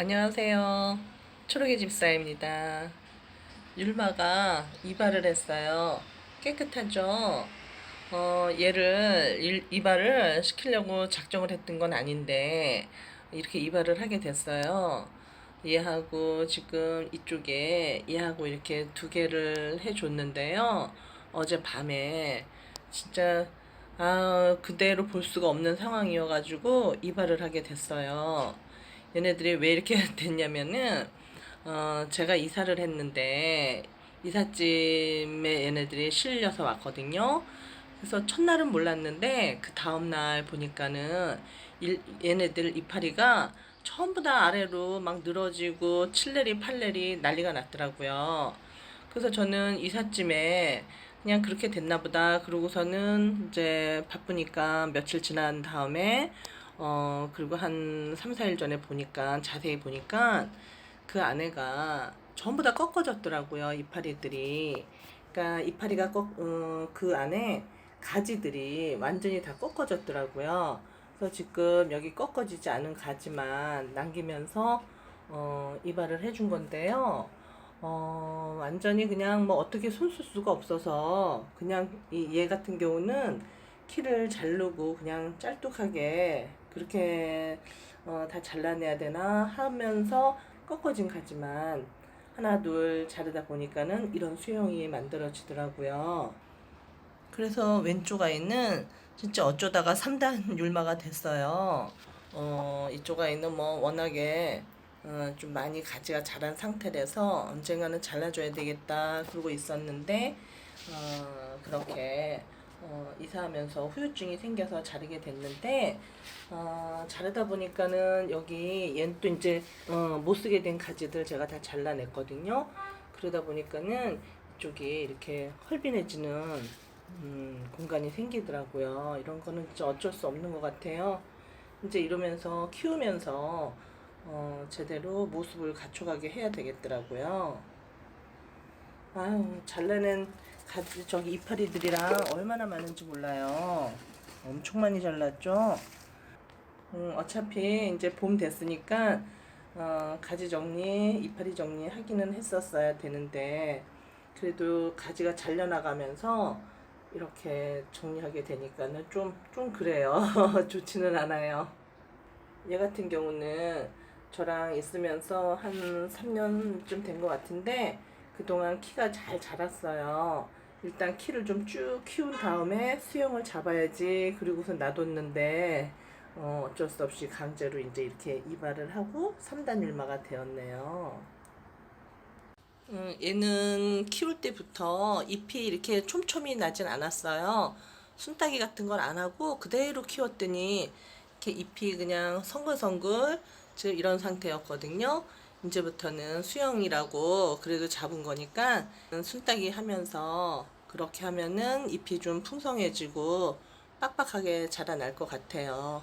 안녕하세요. 초록의 집사입니다. 율마가 이발을 했어요. 깨끗하죠? 어, 얘를 일- 이발을 시키려고 작정을 했던 건 아닌데 이렇게 이발을 하게 됐어요. 얘하고 지금 이쪽에 얘하고 이렇게 두 개를 해줬는데요. 어제 밤에 진짜 아 그대로 볼 수가 없는 상황이어가지고 이발을 하게 됐어요. 얘네들이 왜 이렇게 됐냐면은 어 제가 이사를 했는데 이삿짐에 얘네들이 실려서 왔거든요. 그래서 첫날은 몰랐는데 그 다음날 보니까는 일, 얘네들 이파리가 전부 다 아래로 막 늘어지고 칠레리 팔레리 난리가 났더라고요. 그래서 저는 이삿짐에 그냥 그렇게 됐나 보다. 그러고서는 이제 바쁘니까 며칠 지난 다음에 어 그리고 한 3, 4일 전에 보니까 자세히 보니까 그 안에가 전부 다 꺾어졌더라고요. 이파리들이. 그러니까 이파리가 꺾, 어, 그 안에 가지들이 완전히 다 꺾어졌더라고요. 그래서 지금 여기 꺾어지지 않은 가지만 남기면서 어, 이발을 해준 건데요. 어, 완전히 그냥 뭐 어떻게 손 쓸 수가 없어서 그냥 이 얘 같은 경우는 키를 자르고 그냥 짤뚝하게 그렇게 어, 다 잘라내야 되나 하면서 꺾어진 가지만 하나 둘 자르다 보니까는 이런 수영이 만들어지더라고요. 그래서 왼쪽 아이는 진짜 어쩌다가 3단 율마가 됐어요. 어, 이쪽 아이는 뭐 워낙에 어, 좀 많이 가지가 자란 상태라서 언젠가는 잘라줘야 되겠다 그러고 있었는데 어, 그렇게 어, 이사하면서 후유증이 생겨서 자르게 됐는데 어, 자르다 보니까는 여기 얘는 또 이제 어, 못 쓰게 된 가지들 제가 다 잘라냈거든요. 그러다 보니까는 이쪽이 이렇게 헐빈해지는 음, 공간이 생기더라고요. 이런 거는 진짜 어쩔 수 없는 것 같아요. 이제 이러면서 키우면서 어, 제대로 모습을 갖춰가게 해야 되겠더라고요. 아유, 잘라낸 가지, 저기 이파리들이랑 얼마나 많은지 몰라요. 엄청 많이 잘랐죠? 음, 어차피 이제 봄 됐으니까, 어, 가지 정리, 이파리 정리 하기는 했었어야 되는데, 그래도 가지가 잘려나가면서 이렇게 정리하게 되니까는 좀, 좀 그래요. 좋지는 않아요. 얘 같은 경우는 저랑 있으면서 한 3년쯤 된 것 같은데 그동안 키가 잘 자랐어요. 일단 키를 좀 쭉 키운 다음에 수영을 잡아야지 그리고서 놔뒀는데 어, 어쩔 수 없이 강제로 이제 이렇게 이발을 하고 3단 율마가 되었네요. 음, 얘는 키울 때부터 잎이 이렇게 촘촘히 나진 않았어요. 순따기 같은 걸 안 하고 그대로 키웠더니 이렇게 잎이 그냥 성글성글 지금 이런 상태였거든요. 이제부터는 수영이라고 그래도 잡은 거니까 순따기 하면서 그렇게 하면은 잎이 좀 풍성해지고 빡빡하게 자라날 것 같아요.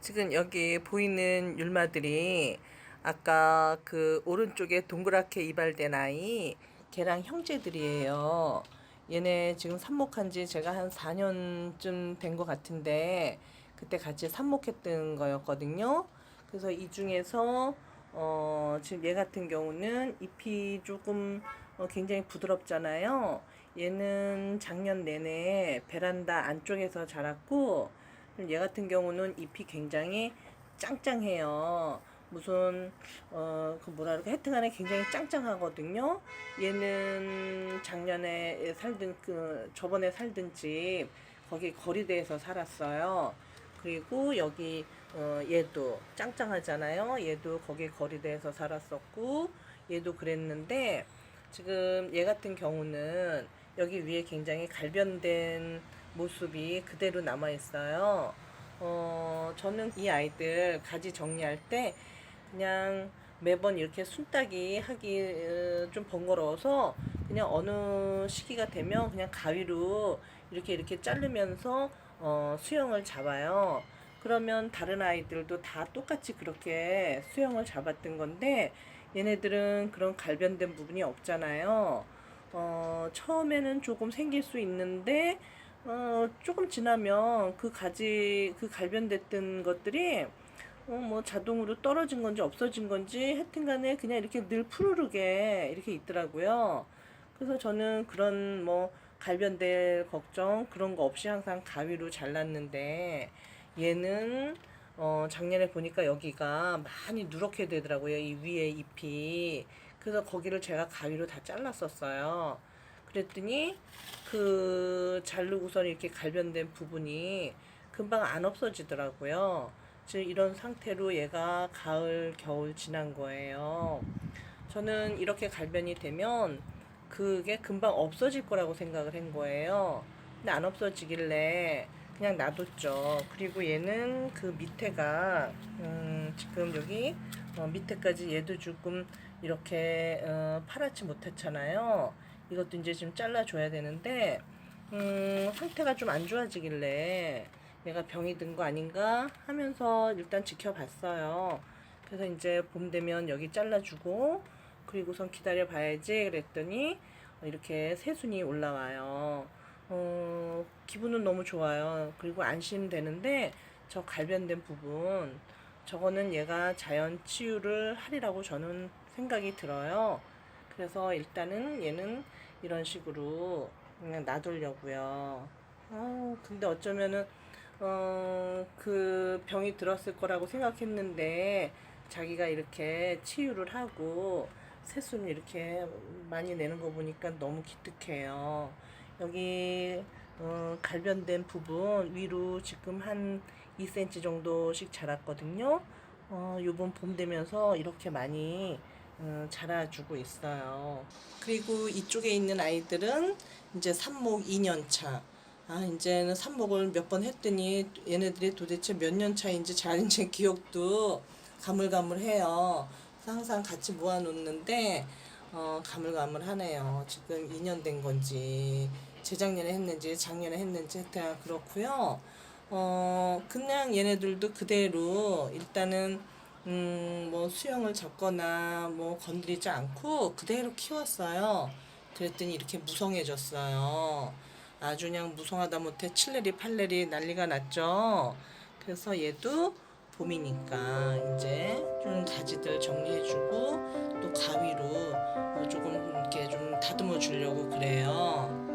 지금 여기 보이는 율마들이 아까 그 오른쪽에 동그랗게 이발된 아이 걔랑 형제들이에요. 얘네 지금 삽목한 지 제가 한 4년쯤 된 것 같은데 그때 같이 삽목했던 거였거든요. 그래서 이 중에서 어 지금 얘 같은 경우는 잎이 조금 어 굉장히 부드럽잖아요. 얘는 작년 내내 베란다 안쪽에서 자랐고 얘 같은 경우는 잎이 굉장히 짱짱해요. 무슨 어 그 뭐라 그럴까 하여튼 간에 굉장히 짱짱하거든요. 얘는 작년에 살던 그 저번에 살던 집 거기 거리대에서 살았어요. 그리고 여기 어 얘도 짱짱하잖아요. 얘도 거기 거리대에서 살았었고 얘도 그랬는데 지금 얘 같은 경우는 여기 위에 굉장히 갈변된 모습이 그대로 남아 있어요. 어 저는 이 아이들 가지 정리할 때 그냥 매번 이렇게 순따기 하기 어, 좀 번거로워서 그냥 어느 시기가 되면 그냥 가위로 이렇게 이렇게 자르면서 어, 수영을 잡아요. 그러면 다른 아이들도 다 똑같이 그렇게 수영을 잡았던 건데 얘네들은 그런 갈변된 부분이 없잖아요. 어, 처음에는 조금 생길 수 있는데 어, 조금 지나면 그 가지 그 갈변됐던 것들이 어, 뭐 자동으로 떨어진 건지 없어진 건지 하여튼 간에 그냥 이렇게 늘 푸르르게 이렇게 있더라고요. 그래서 저는 그런 뭐 갈변될 걱정 그런 거 없이 항상 가위로 잘랐는데 얘는 어 작년에 보니까 여기가 많이 누렇게 되더라고요. 이 위에 잎이. 그래서 거기를 제가 가위로 다 잘랐었어요. 그랬더니 그 자르고선 이렇게 갈변된 부분이 금방 안 없어지더라고요. 지금 이런 상태로 얘가 가을, 겨울 지난 거예요. 저는 이렇게 갈변이 되면 그게 금방 없어질 거라고 생각을 한 거예요. 근데 안 없어지길래 그냥 놔뒀죠. 그리고 얘는 그 밑에가 음, 지금 여기 어, 밑에까지 얘도 조금 이렇게 어, 파랗지 못했잖아요. 이것도 이제 좀 잘라줘야 되는데 음, 상태가 좀 안 좋아지길래 얘가 병이 든 거 아닌가 하면서 일단 지켜봤어요. 그래서 이제 봄 되면 여기 잘라주고 그리고선 기다려 봐야지 그랬더니 이렇게 새순이 올라와요. 어, 기분은 너무 좋아요. 그리고 안심되는데 저 갈변된 부분 저거는 얘가 자연 치유를 하리라고 저는 생각이 들어요. 그래서 일단은 얘는 이런 식으로 그냥 놔두려고요. 어, 근데 어쩌면은 어, 그 병이 들었을 거라고 생각했는데 자기가 이렇게 치유를 하고 새순 이렇게 많이 내는 거 보니까 너무 기특해요. 여기 어, 갈변된 부분 위로 지금 한 2cm 정도씩 자랐거든요. 어, 요번 봄 되면서 이렇게 많이 어, 자라주고 있어요. 그리고 이쪽에 있는 아이들은 이제 삽목 2년 차. 아, 이제는 삽목을 몇 번 했더니 얘네들이 도대체 몇 년 차인지 잘 이제 기억도 가물가물해요. 항상 같이 모아놓는데 어, 가물가물하네요. 지금 2년 된 건지 재작년에 했는지 작년에 했는지 하여튼 그렇고요. 어, 그냥 얘네들도 그대로 일단은 음, 뭐 수영을 잡거나 뭐 건드리지 않고 그대로 키웠어요. 그랬더니 이렇게 무성해졌어요. 아주 그냥 무성하다 못해 칠레리 팔레리 난리가 났죠. 그래서 얘도 봄이니까 이제 좀 가지들 정리해주고 또 가위로 어, 조금 이렇게 좀 다듬어 주려고 그래요.